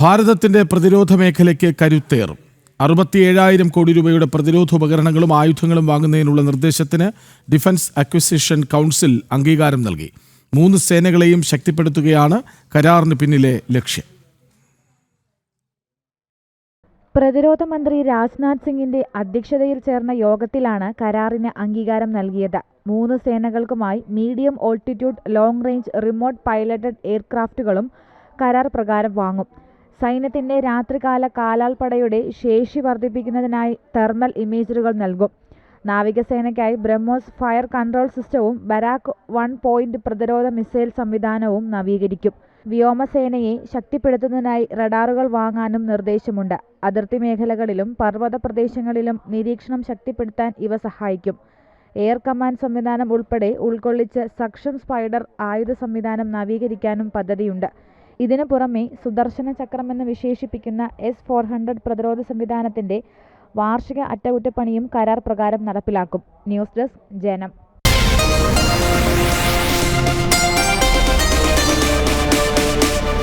ഭാരതത്തിന്റെ പ്രതിരോധ മേഖലയ്ക്ക് കരുത്തേറും. അറുപത്തിയേഴായിരം കോടി രൂപയുടെ പ്രതിരോധ ഉപകരണങ്ങളും ആയുധങ്ങളും വാങ്ങുന്നതിനുള്ള നിർദ്ദേശത്തിന് ഡിഫൻസ് അക്വിസിഷൻ കൗൺസിൽ അംഗീകാരം നൽകി. മൂന്ന് സേനകളെയും ശക്തിപ്പെടുത്തുകയാണ് കരാറിന് പിന്നിലെ ലക്ഷ്യം. പ്രതിരോധ മന്ത്രി രാജ്നാഥ് സിംഗിന്റെ അധ്യക്ഷതയിൽ ചേർന്ന യോഗത്തിലാണ് കരാറിന് അംഗീകാരം നൽകിയത്. മൂന്ന് സേനകൾക്കുമായി medium altitude long range remote piloted എയർക്രാഫ്റ്റുകളും കരാർ പ്രകാരം വാങ്ങും. സൈന്യത്തിന്റെ രാത്രികാല കാലാൾപ്പടയുടെ ശേഷി വർദ്ധിപ്പിക്കുന്നതിനായി തെർമൽ ഇമേജറുകൾ നൽകും. നാവികസേനയ്ക്കായി ബ്രഹ്മോസ് ഫയർ കൺട്രോൾ സിസ്റ്റവും ബരാക്ക് വൺ പോയിന്റ് പ്രതിരോധ മിസൈൽ സംവിധാനവും നവീകരിക്കും. വ്യോമസേനയെ ശക്തിപ്പെടുത്തുന്നതിനായി റഡാറുകൾ വാങ്ങാനും നിർദ്ദേശമുണ്ട്. അതിർത്തി മേഖലകളിലും പർവത പ്രദേശങ്ങളിലും നിരീക്ഷണം ശക്തിപ്പെടുത്താൻ ഇവ സഹായിക്കും. എയർ കമാൻഡ് സംവിധാനം ഉൾപ്പെടെ ഉൾക്കൊള്ളിച്ച് സക്ഷം സ്പൈഡർ ആയുധ സംവിധാനം നവീകരിക്കാനും പദ്ധതിയുണ്ട്. ഇതിനു പുറമെ സുദർശന ചക്രമെന്ന് വിശേഷിപ്പിക്കുന്ന എസ് ഫോർ ഹൺഡ്രഡ് പ്രതിരോധ സംവിധാനത്തിന്റെ വാർഷിക അറ്റകുറ്റപ്പണിയും കരാർ പ്രകാരം നടപ്പിലാക്കും. ന്യൂസ് ഡെസ്ക് ജനം.